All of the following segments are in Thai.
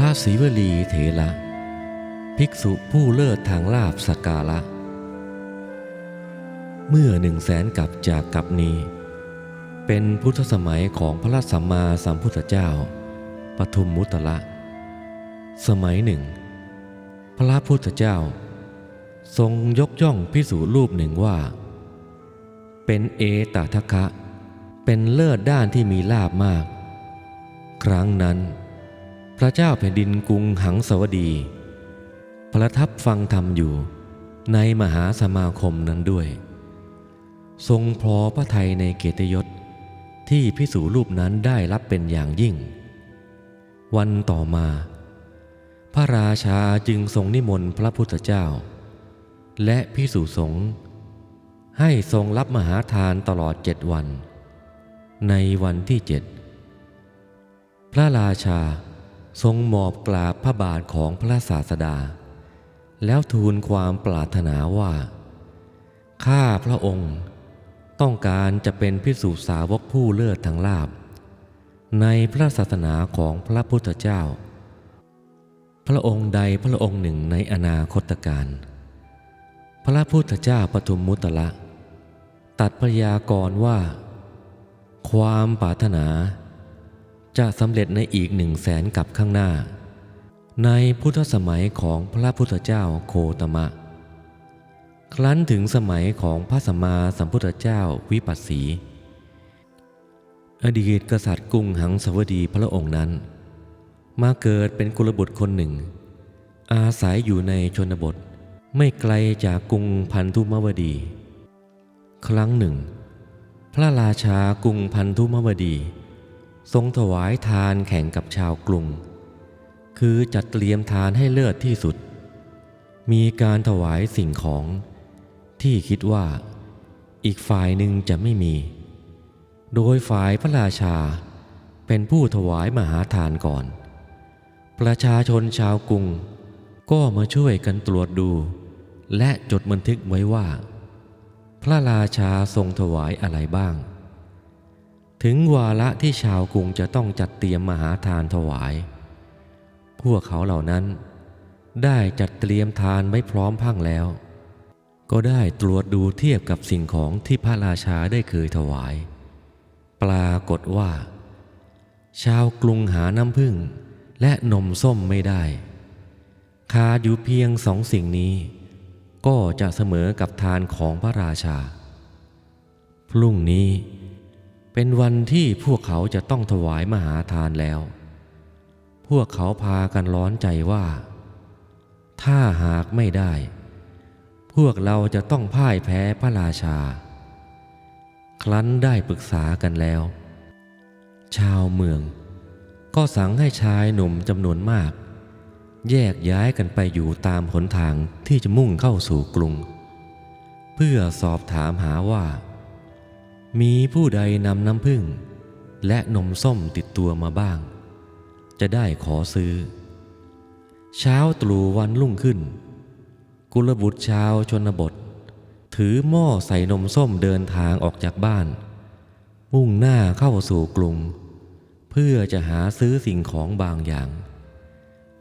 ระศรีวลีเถระ ภิกษุผู้เลิศทางลาบสการะเมื่อหนึ่งแสนกับจากกับนี้ เป็นพุทธสมัยของพระสัมมาสัมพุทธเจ้า ปทุมมุตละ สมัยหนึ่ง พระพุทธเจ้า ทรงยกย่องพิสูรูปหนึ่งว่า เป็นเอตทัคคะ เป็นเลิศด้านที่มีลาบมาก ครั้งนั้น พระเจ้าแผ่นดินกรุงหังสวดี ประทับฟังธรรมอยู่ในมหาสมาคมนั้นด้วย ทรงพอพระไทยในเกียรติยศที่พิสูรูปนั้นได้รับเป็นอย่างยิ่ง วันต่อมา พระราชาจึงทรงนิมนต์พระพุทธเจ้า และพิสูสงฆ์ให้ทรงรับมหาทานตลอดเจ็ดวัน ในวันที่เจ็ดพระราชา ทรงหมอบกราบพระบาทของพระศาสดา แล้วทูลความปรารถนาว่า ข้าพระองค์ต้องการจะเป็นพิสุสาวกผู้เลิศทางลาบ ในพระศาสนาของพระพุทธเจ้า พระองค์ใดพระองค์หนึ่งในอนาคตการ พระพุทธเจ้าปทุมมุตละ ตัดพยากรว่า ความปรารถนา จะสำเร็จในอีกหนึ่งแสนกับข้างหน้า ในพุทธสมัยของพระพุทธเจ้าโคตมะ ครั้นถึงสมัยของพระสัมมาสัมพุทธเจ้าวิปัสสี อดีตกษัตริย์กรุงหังสวดีพระองค์นั้น มาเกิดเป็นกุลบุตรคนหนึ่ง อาศัยอยู่ในชนบทไม่ไกลจากกรุงพันธุมวดี ครั้งหนึ่ง พระราชากรุงพันธุมวดี ทรงถวายทานแข่งกับชาวกรุง คือจัดเตรียมทานให้เลิศที่สุด มีการถวายสิ่งของที่คิดว่าอีกฝ่ายหนึ่งจะไม่มี โดยฝ่ายพระราชาเป็นผู้ถวายมหาทานก่อน ประชาชนชาวกรุงก็มาช่วยกันตรวจดู และจดบันทึกไว้ว่า พระราชาทรงถวายอะไรบ้าง ถึงวาระที่ชาวกรุงจะต้องจัดเตรียมมหาทานถวาย พวกเขาเหล่านั้น ได้จัดเตรียมทานไว้พร้อมพังแล้ว ก็ได้ตรวจดูเทียบกับสิ่งของที่พระราชาได้เคยถวาย ปรากฏว่า ชาวกรุงหาน้ำผึ้งและนมส้มไม่ได้คาดอยู่เพียงสองสิ่งนี้ ก็จะเสมอกับทานของพระราชา พรุ่งนี้ เป็นวันที่พวกเขาจะต้องถวายมหาทานแล้ว พวกเขาพากันร้อนใจว่า ถ้าหากไม่ได้ พวกเราจะต้องพ่ายแพ้พระราชา ครั้นได้ปรึกษากันแล้ว ชาวเมือง ก็สั่งให้ชายหนุ่มจำนวนมาก แยกย้ายกันไปอยู่ตามหนทางที่จะมุ่งเข้าสู่กรุง เพื่อสอบถามหาว่า มีผู้ใดนำน้ำผึ้งและนมส้มติดตัวมาบ้าง จะได้ขอซื้อ เช้าตรู่วันรุ่งขึ้น กุลบุตรชาวชนบท ถือหม้อใส่นมส้มเดินทางออกจากบ้าน มุ่งหน้าเข้าสู่กรุงเพื่อจะหาซื้อสิ่งของบางอย่าง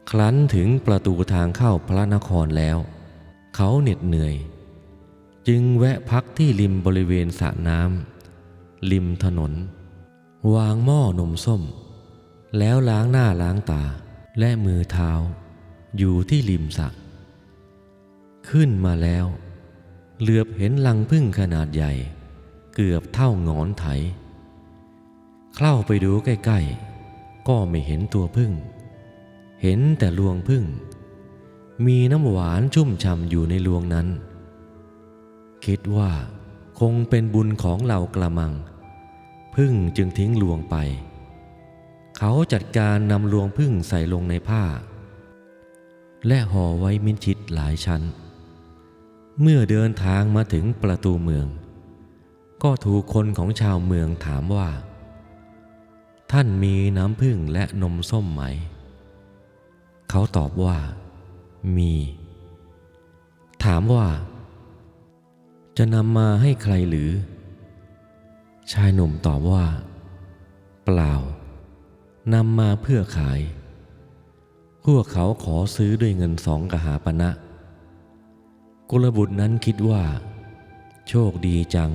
ครั้นถึงประตูทางเข้าพระนครแล้ว เขาเหน็ดเหนื่อย จึงแวะพักที่ริมบริเวณสระน้ำ ริมถนน วางหม้อนมส้ม แล้วล้างหน้าล้างตาและมือเท้า อยู่ที่ริมสระขึ้นมาแล้ว เหลือบเห็นลังพึ่งขนาดใหญ่ เกือบเท่างอนไถ เข้าไปดูใกล้ๆ ก็ไม่เห็นตัวพึ่ง เห็นแต่ลวงพึ่ง มีน้ำหวานชุ่มฉ่ำอยู่ในลวงนั้น คิดว่า คงเป็นบุญของเหล่ากระมัง พึ่งจึงทิ้งลวงไป เขาจัดการนำลวงพึ่งใส่ลงในผ้า และห่อไว้มิดชิดหลายชั้น เมื่อเดินทางมาถึงประตูเมือง ก็ถูกคนของชาวเมืองถามว่า ท่านมีน้ำผึ้งและนมส้มไหม เขาตอบว่า มี ถามว่า จะนำมาให้ใครหรือ ชายหนุ่มตอบว่า เปล่านำมาเพื่อขาย พวกเขาขอซื้อด้วยเงินสองกหาปณะกุลบุตรนั้นคิดว่า โชคดีจัง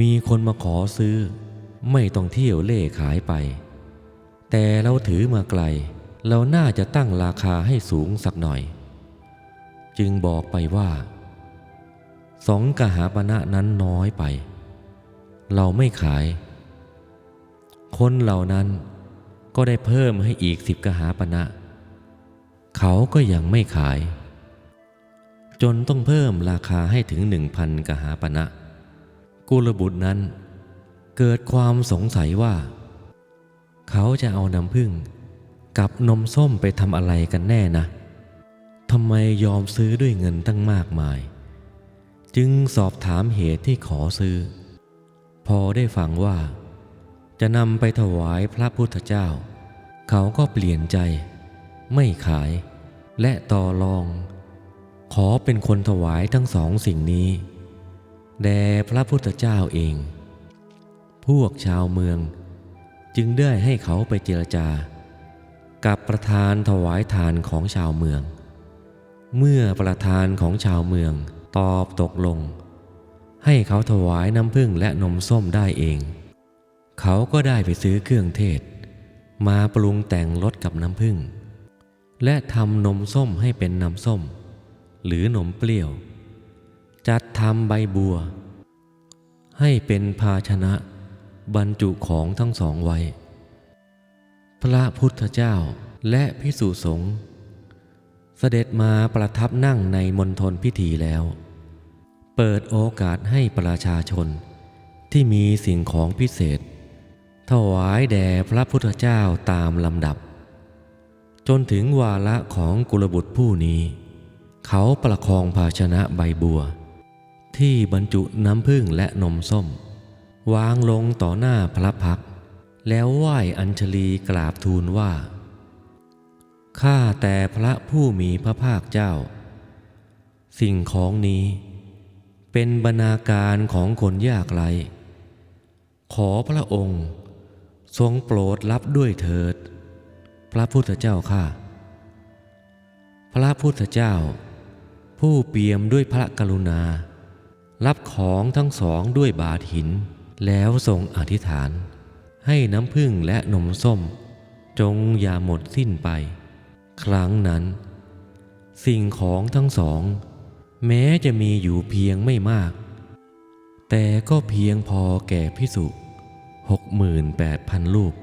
มีคนมาขอซื้อ ไม่ต้องเที่ยวเล่ขายไป แต่เราถือมาไกล เราน่าจะตั้งราคาให้สูงสักหน่อย จึงบอกไปว่า สองกหาปณะนั้นน้อยไป เราไม่ขาย คนเหล่านั้นก็ได้เพิ่มให้อีกสิบกหาปณะ เขาก็ยังไม่ขาย จนต้องเพิ่มราคาให้ถึงหนึ่งพันกหาปณะกุลบุตรนั้นเกิดความสงสัยว่า เขาจะเอาน้ำผึ้งกับนมส้มไปทำอะไรกันแน่นะทำไมยอมซื้อด้วยเงินตั้งมากมาย จึงสอบถามเหตุที่ขอซื้อ พอได้ฟังว่า จะนำไปถวายพระพุทธเจ้า เขาก็เปลี่ยนใจ ไม่ขาย และต่อรอง ขอเป็นคนถวายทั้งสองสิ่งนี้แด่พระพุทธเจ้าเอง พวกชาวเมืองจึงได้ให้เขาไปเจรจา กับประธานถวายทานของชาวเมือง เมื่อประธานของชาวเมือง ตอบตกลง ให้เขาถวายน้ำผึ้งและนมส้มได้เอง เขาก็ได้ไปซื้อเครื่องเทศ มาปรุงแต่งรสกับน้ำผึ้งและทำนมส้มให้เป็นน้ำส้ม หรือนมเปรี้ยว จัดทำใบบัว ให้เป็นภาชนะบรรจุของทั้งสองไว้ พระพุทธเจ้าและพิสุสงฆ์ เสด็จมาประทับนั่งในมณฑลพิธีแล้ว เปิดโอกาสให้ประชาชนที่มีสิ่งของพิเศษ ถวายแด่พระพุทธเจ้าตามลำดับ จนถึงวาระของกุลบุตรผู้นี้ เขาประคองภาชนะใบบัว ที่บรรจุน้ำผึ้งและนมส้ม วางลงต่อหน้าพระพัก แล้วไหว้อัญชลีกราบทูลว่า ข้าแต่พระผู้มีพระภาคเจ้า สิ่งของนี้เป็นบรรณาการของคนยากไร ขอพระองค์ทรงโปรดรับด้วยเถิด พระพุทธเจ้าข้าพระพุทธเจ้า ผู้เปี่ยมด้วยพระกรุณา รับของทั้งสองด้วยบาทหิน แล้วทรงอธิษฐาน ให้น้ำผึ้งและนมส้ม จงอย่าหมดสิ้นไป ครั้งนั้น สิ่งของทั้งสอง แม้จะมีอยู่เพียงไม่มาก แต่ก็เพียงพอแก่พิสุหกหมื่นแปดพันลูก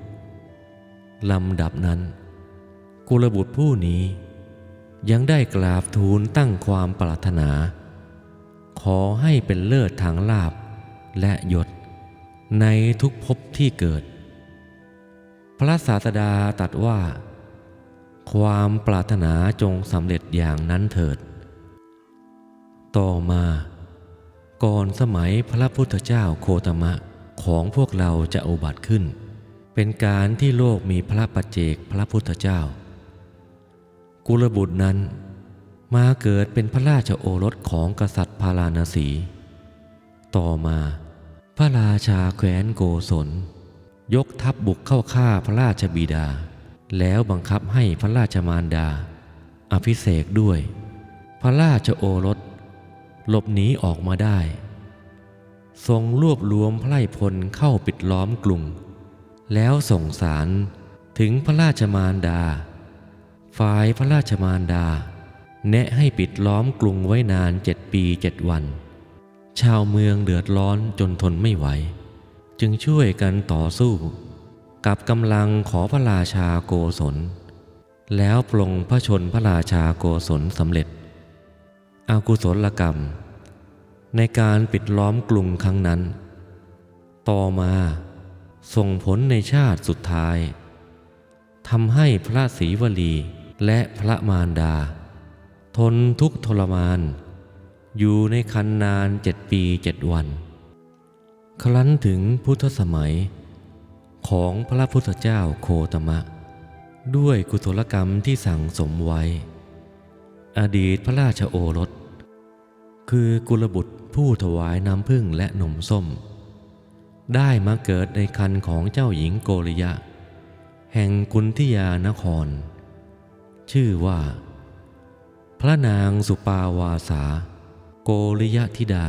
ลำดับนั้น กุลบุตรผู้นี้ ยังได้กราบทูลตั้งความปรารถนา ขอให้เป็นเลิศทางลาบและยศ ในทุกภพที่เกิด พระศาสดาตรัสว่า ความปรารถนาจงสำเร็จอย่างนั้นเถิด ต่อมา ก่อนสมัยพระพุทธเจ้าโคตมะของพวกเราจะอุบัติขึ้น เป็นการที่โลกมีพระปัจเจกพระพุทธเจ้า กุลบุตรนั้นมาเกิดเป็นพระราชโอรสของกษัตริย์พาราณสี ต่อมา พระราชาแคว้นโกศล ยกทัพบบุกเข้าฆ่าพระราชบิดา แล้วบังคับให้พระราชมารดา อภิเษกด้วย พระราชโอรส หลบหนีออกมาได้ ทรงรวบรวมไพร่พลเข้าปิดล้อมกรุงแล้วส่งสารถึงพระราชมารดา ฝ่ายพระราชมารดา แนะให้ปิดล้อมกรุงไว้นานเจ็ดปีเจ็ดวัน ชาวเมืองเดือดร้อนจนทนไม่ไหว จึงช่วยกันต่อสู้ กับกำลังขอพระราชาโกศล แล้วปลงพระชนพระราชาโกศลสำเร็จ อากุศลกรรม ในการปิดล้อมกรุงครั้งนั้น ต่อมาส่งผลในชาติสุดท้ายทำให้พระศรีวลีและพระมารดา ทนทุกทรมาน อยู่ในคันนานเจ็ดปีเจ็ดวัน ครั้นถึงพุทธสมัย ของพระพุทธเจ้าโคตมะ ด้วยกุศลกรรมที่สั่งสมไว้ อดีตพระราชโอรส คือกุลบุตรผู้ถวายน้ำผึ้งและนมส้ม ได้มาเกิดในคันของเจ้าหญิงโกริยะ แห่งกุนทิยานคร ชื่อว่า พระนางสุปาวาสา โกริยธิดา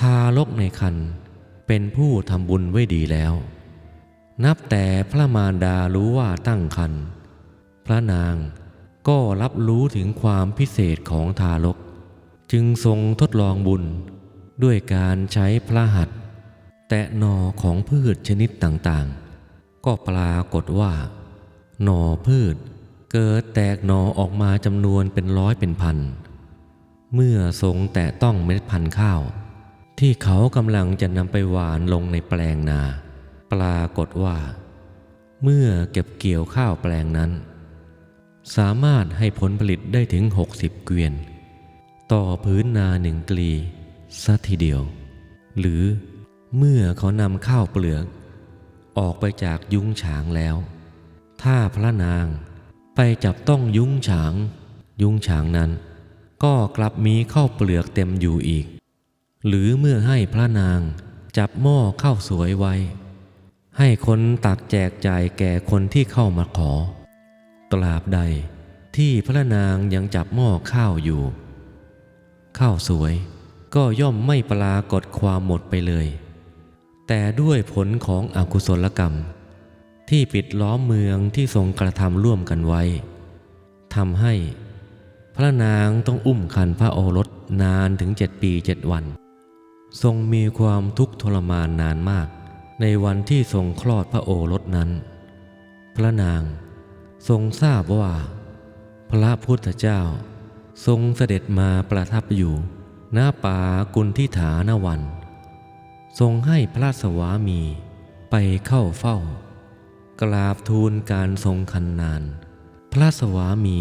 ทารกในคันเป็นผู้ทำบุญไว้ดีแล้ว นับแต่พระมารดารู้ว่าตั้งคันพระนางก็รับรู้ถึงความพิเศษของทารก จึงทรงทดลองบุญด้วยการใช้พระหัตถ์แตะหนอของพืชชนิดต่างๆ ก็ปรากฏว่า หน่อพืชเกิดแตกหนอออกมาจำนวนเป็นร้อยเป็นพัน เมื่อทรงแตะต้องเม็ดพันธุ์ข้าว ที่เขากำลังจะนำไปหวานลงในแปลงนา ปรากฏว่า เมื่อเก็บเกี่ยวข้าวแปลงนั้น สามารถให้ผลผลิตได้ถึง 60 เกวียน ต่อพื้นนาหนึ่งกลีสัทีเดียว หรือเมื่อเขานำข้าวเปลือก ออกไปจากยุ้งฉางแล้ว ถ้าพระนางไปจับต้องยุ้งฉาง ยุ้งฉางนั้น ก็กลับมีข้าวเปลือกเต็มอยู่อีก หรือเมื่อให้พระนางจับหม้อข้าวสวยไว้ ให้คนตักแจกจ่ายแก่คนที่เข้ามาขอ ตราบใดที่พระนางยังจับหม้อข้าวอยู่ ข้าวสวยก็ย่อมไม่ปรากฏความหมดไปเลย แต่ด้วยผลของอกุศลกรรม ที่ปิดล้อมเมืองที่ทรงกระทำร่วมกันไว้ทำให้ พระนางต้องอุ้มคันพระโอรสนานถึงเจ็ดปีเจ็ดวัน ทรงมีความทุกข์ทรมานนานมาก ในวันที่ทรงคลอดพระโอรสนั้น พระนางทรงทราบว่า พระพุทธเจ้าทรงเสด็จมาประทับอยู่ณป่ากุณทิฐานวัน ทรงให้พระสวามีไปเข้าเฝ้า กราบทูลการทรงคันนาน พระสวามี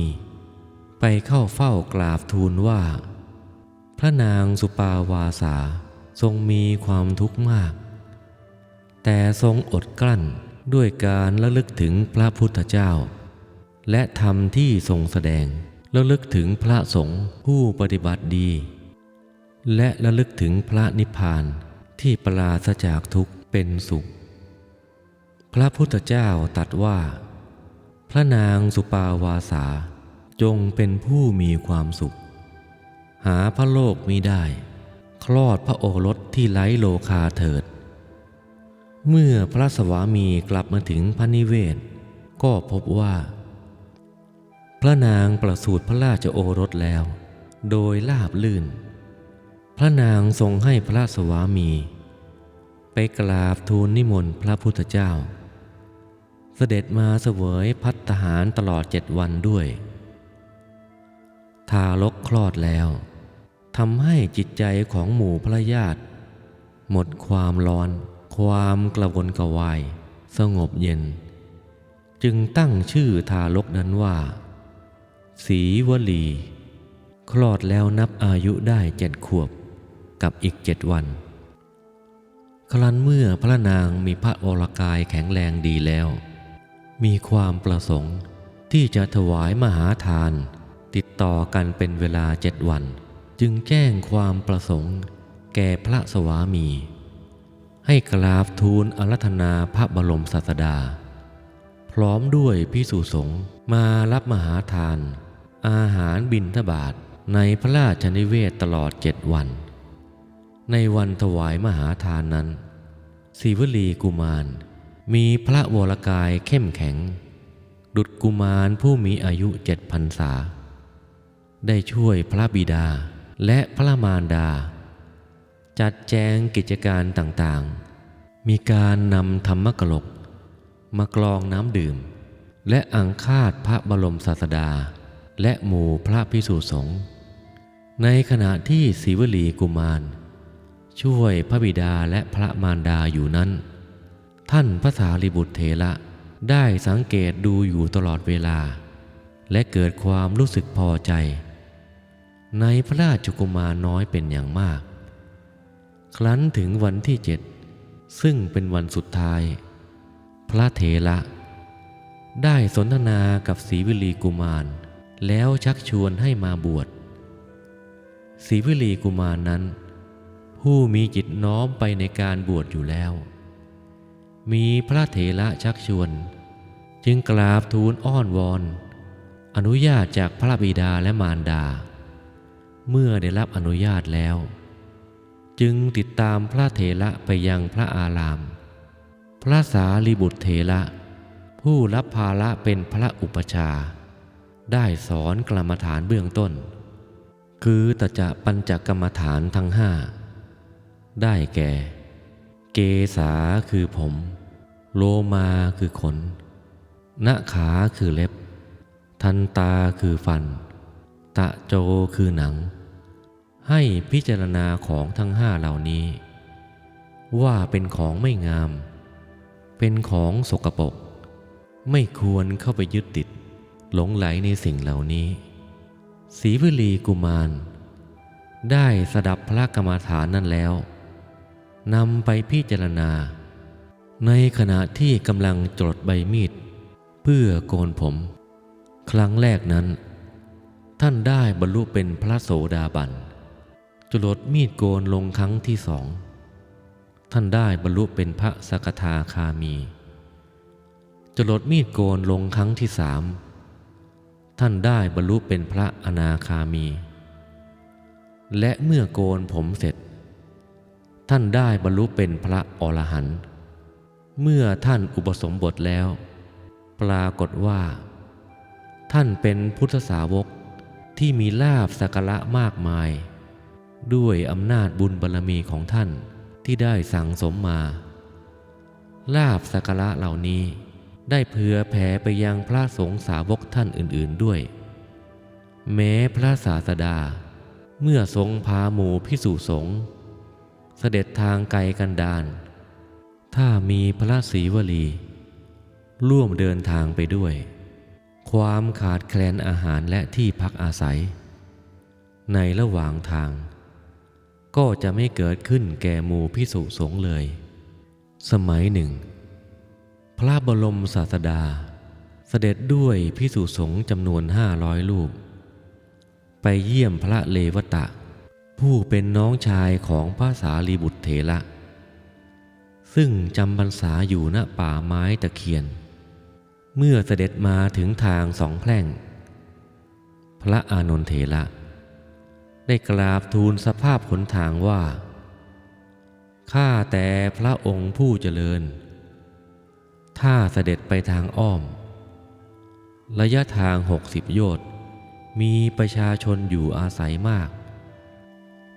ไปเข้าเฝ้ากราบทูลว่า พระนางสุปาวาสาทรงมีความทุกข์มาก แต่ทรงอดกลั้นด้วยการระลึกถึงพระพุทธเจ้า และธรรมที่ทรงแสดงระลึกถึงพระสงฆ์ผู้ปฏิบัติดี และระลึกถึงพระนิพพานที่ปราศจากทุกข์เป็นสุข พระพุทธเจ้าตรัสว่า พระนางสุปาวาสาจงเป็นผู้มีความสุข หาพระโลกมิได้ คลอดพระโอรสที่ไร้โลคาเถิด เมื่อพระสวามีกลับมาถึงพระนิเวศ ก็พบว่า พระนางประสูติพระราชโอรสแล้ว โดยลาบลื่น พระนางทรงให้พระสวามี ไปกราบทูลนิมนต์พระพุทธเจ้า เสด็จมาเสวยพัฒหารตลอดเจ็ดวันด้วย ทารกคลอดแล้วทำให้จิตใจของหมู่พระญาติ หมดความร้อน ความกระวนกระวาย สงบเย็น จึงตั้งชื่อทารกนั้นว่า สีวลี คลอดแล้วนับอายุได้เจ็ดขวบกับอีกเจ็ดวัน ครั้นเมื่อพระนางมีพระวรกายแข็งแรงดีแล้ว มีความประสงค์ที่จะถวายมหาทาน ติดต่อกันเป็นเวลาเจ็ดวัน จึงแจ้งความประสงค์แก่พระสวามี ให้กราบทูลอารัธนาพระบรมศาสดา พร้อมด้วยพิสุสงฆ์มารับมหาทาน อาหารบิณฑบาตในพระราชนิเวศตลอดเจ็ดวัน ในวันถวายมหาทานนั้นศิวลีกุมาร มีพระวรกายเข้มแข็ง ดุจกุมารผู้มีอายุเจ็ดพรรษา ได้ช่วยพระบิดาและพระมารดา จัดแจงกิจการต่างๆ มีการนำธรรมกลก มากรองน้ำดื่ม และอังคาดพระบรมศาสดา และหมู่พระพิสุสงฆ์ในขณะที่ศิวลีกุมาร ช่วยพระบิดาและพระมารดาอยู่นั้น ท่านพระสารีบุตรเถระได้สังเกตดูอยู่ตลอดเวลา และเกิดความรู้สึกพอใจ ในพระราชกุมารน้อยเป็นอย่างมาก ครั้นถึงวันที่เจ็ดซึ่งเป็นวันสุดท้าย พระเถระ ได้สนทนากับศรีวิลีกุมาร แล้วชักชวนให้มาบวชศรีวิลีกุมารนั้น ผู้มีจิตน้อมไปในการบวชอยู่แล้ว มีพระเถระชักชวน จึงกราบทูลอ้อนวอน อนุญาตจากพระบิดาและมารดา เมื่อได้รับอนุญาตแล้ว จึงติดตามพระเถระไปยังพระอาราม พระสารีบุตรเถระผู้รับภาระเป็นพระอุปชา ได้สอนกรรมฐานเบื้องต้น คือตจะปัญจกรรมฐานทั้งห้า ได้แก่ เกษาคือผม โลมาคือขนนขาคือเล็บ ทันตาคือฟัน ตะโจคือหนัง ให้พิจารณาของทั้งห้าเหล่านี้ ว่าเป็นของไม่งาม เป็นของสกปรกไม่ควรเข้าไปยึดติด หลงไหลในสิ่งเหล่านี้ศรีวลีกุมาร ได้สดับพระกรรมฐานนั้นแล้วนำไปพิจารณา ในขณะที่กำลังจดใบมีด เพื่อโกนผม ครั้งแรกนั้น ท่านได้บรรลุเป็นพระโสดาบัน จรดมีดโกนลงครั้งที่สอง ท่านได้บรรลุเป็นพระสกทาคามี จรดมีดโกนลงครั้งที่สามท่านได้บรรลุเป็นพระอนาคามี และเมื่อโกนผมเสร็จ ท่านได้บรรลุเป็นพระอรหันต์เมื่อท่านอุปสมบทแล้ว ปรากฏว่า ท่านเป็นพุทธสาวกที่มีลาบสักระมากมาย ด้วยอำนาจบุญบารรมีของท่านที่ได้สั่งสมมา ลาบสักระเหล่านี้ได้เผื่อแผ่ไปยังพระสงฆ์สาวกท่านอื่นๆด้วย แม้พระศาสดา เมื่อทรงพาหมู่พิสุสงฆ์เสด็จทางไกลกันดาน ถ้ามีพระศรีวลี ร่วมเดินทางไปด้วย ความขาดแคลนอาหารและที่พักอาศัย ในระหว่างทาง ก็จะไม่เกิดขึ้นแก่หมู่พิสุสงฆ์เลย สมัยหนึ่ง พระบรมศาสดา เสด็จด้วยพิสุสงฆ์จำนวนห้าร้อยรูป ไปเยี่ยมพระเลวตะ ผู้เป็นน้องชายของพระสารีบุตรเถระซึ่งจำพรรษาอยู่ณป่าไม้ตะเคียน เมื่อเสด็จมาถึงทางสองแพร่ง พระอานนทเถระ ได้กราบทูลสภาพขนทางว่า ข้าแต่พระองค์ผู้เจริญ ถ้าเสด็จไปทางอ้อม ระยะทางหกสิบโยชน์มีประชาชนอยู่อาศัยมาก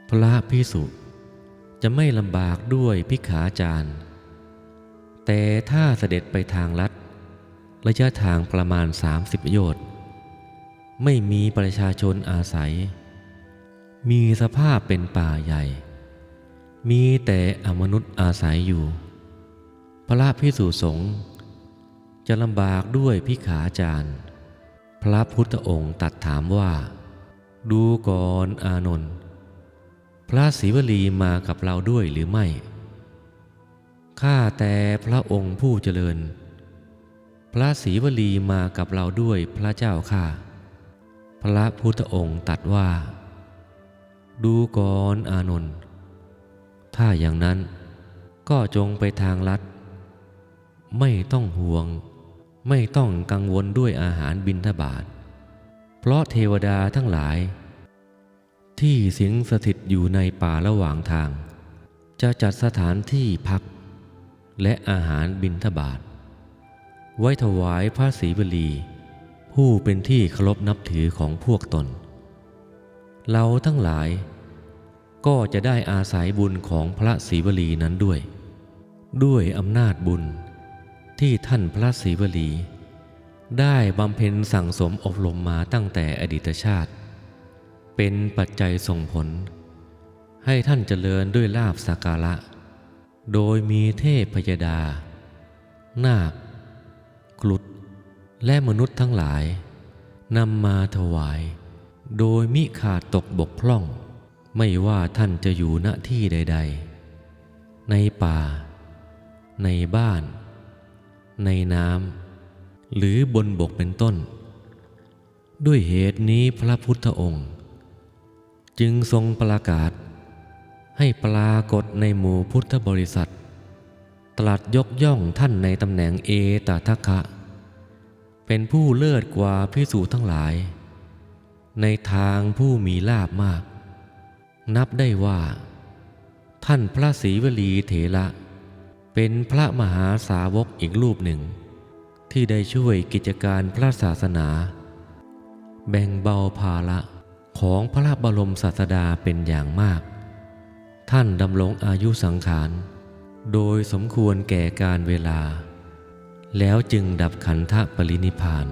พระพิสุจะไม่ลำบากด้วยพิขาจารย์ แต่ถ้าเสด็จไปทางลัด ระยะทางประมาณ 30 โยชน์ ไม่มีประชาชนอาศัย มีสภาพเป็นป่าใหญ่ มีแต่อมนุษย์อาศัยอยู่ พระพิสุสงฆ์จะลำบากด้วยพิขาจารย์พระพุทธองค์ตัดถามว่า ดูก่อนอานนท์พระศรีวลีมากับเราด้วยหรือไม่ ข้าแต่พระองค์ผู้เจริญ พระศรีวลีมากับเราด้วยพระเจ้าข้าพระพุทธองค์ตัดว่า ดูก่อนอานนท์ถ้าอย่างนั้นก็จงไปทางลัด ไม่ต้องห่วง ไม่ต้องกังวลด้วยอาหารบิณฑบาตเพราะเทวดาทั้งหลาย ที่สิงสถิตอยู่ในป่าระหว่างทาง จะจัดสถานที่พัก และอาหารบิณฑบาตไว้ถวายพระศรีวลี ผู้เป็นที่เคารพนับถือของพวกตน เราทั้งหลาย ก็จะได้อาศัยบุญของพระศรีวลีนั้นด้วย ด้วยอำนาจบุญที่ท่านพระศรีวลี ได้บำเพ็ญสั่งสมอบรมมาตั้งแต่อดีตชาติ เป็นปัจจัยส่งผล ให้ท่านเจริญด้วยลาบสักการะ โดยมีเทพพยดา นาคกลุดและมนุษย์ทั้งหลายนำมาถวาย โดยมิขาดตกบกพร่อง ไม่ว่าท่านจะอยู่ณที่ใด ๆ ในป่า ในบ้าน ในน้ำหรือบนบกเป็นต้น ด้วยเหตุนี้พระพุทธองค์ จึงทรงประกาศ ให้ปรากฏในหมู่พุทธบริษัท ตรัสยกย่องท่านในตำแหน่งเอตทัคคะ เป็นผู้เลิศกว่าพิสูจทั้งหลาย ในทางผู้มีลาบมาก นับได้ว่า ท่านพระศรีวลีเถระ เป็นพระมหาสาวกอีกรูปหนึ่ง ที่ได้ช่วยกิจการพระศาสนา แบ่งเบาภาระของพระบรมศาสดาเป็นอย่างมาก ท่านดำรงอายุสังขาร โดยสมควรแก่การเวลา แล้วจึงดับขันธปรินิพพาน